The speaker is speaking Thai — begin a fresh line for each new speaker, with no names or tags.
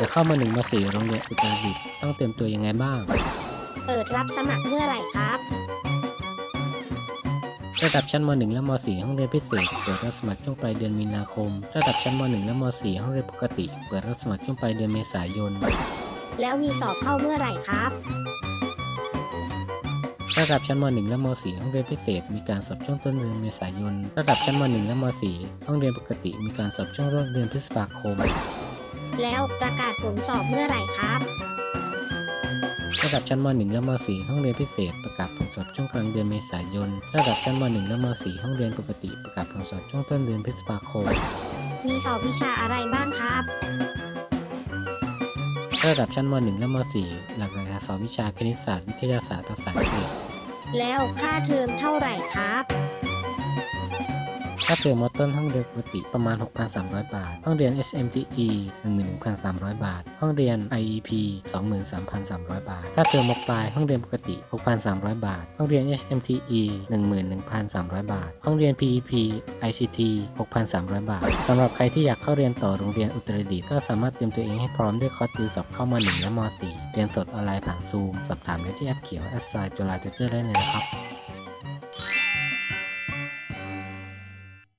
จะเข้ามาหนึ่งมาสี่โรงเรียนอุตรดิตถ์ต้องเตรียมตัวยังไงบ้าง
เปิดรับสมัครเมื่อไหร่ครับ
ระดับชั้นม .1 และม .4 ห้องเรียนพิเศษ เปิดรับสมัครช่วงปลายเดือนมีนาคม ระดับชั้นม .1 และม .4 ห้องเรียนปกติ เปิดรับสมัครช่วงปลายเดือนเมษายน
แล้วมีสอบเข้าเมื่อไหร่ครับ
ระดับชั้นม .1 และม .4 ห้องเรียนพิเศษ มีการสอบช่วงต้นเดือนเมษายน ระดับชั้นม .1 และม .4 ห้องเรียนปกติ มีการสอบช่วงต้นเดือนพฤษภาคม
แล้วประกาศผลสอบเมื่อไหร่ครับ
ระดับชั้นม .1 และม .4 ห้องเรียนพิเศษประกาศผลสอบช่วงกลางเดือนเมษายน ระดับชั้นม .1 และม .4 ห้องเรียนปกติประกาศผลสอบช่วงต้นเดือนพฤษภาคม
มีสอบวิชาอะไรบ้างครับ
ระดับชั้นม .1 และม .4 หลักการสอบวิชาคณิตศาสตร์วิทยาศาสตร์ภาษาอังกฤษ
แล้วค่าเทอมเท่าไหร่ครับ
ค่าเทอมมอต้นห้องเรียนปกติประมาณ 6,300 บาท ห้องเรียน SMTE 11,300 บาท ห้องเรียน IEP 23,300 บาท ค่าเทอมมปลายห้องเรียนปกติ 6,300 บาท ห้องเรียน SMTE 11,300 บาท ห้องเรียน PEP ICT 6,300 บาท สำหรับใครที่อยากเข้าเรียนต่อโรงเรียนอุตรดิตถ์ก็สามารถเตรียมตัวเองให้พร้อมด้วยคอร์สติวสอบเข้ามา1และม .4 เรียนสดออนไลน์ผ่านซูมสอบถามได้ที่แอปเขียว s อ s จุฬาเตอร์ได้เลยนะครับ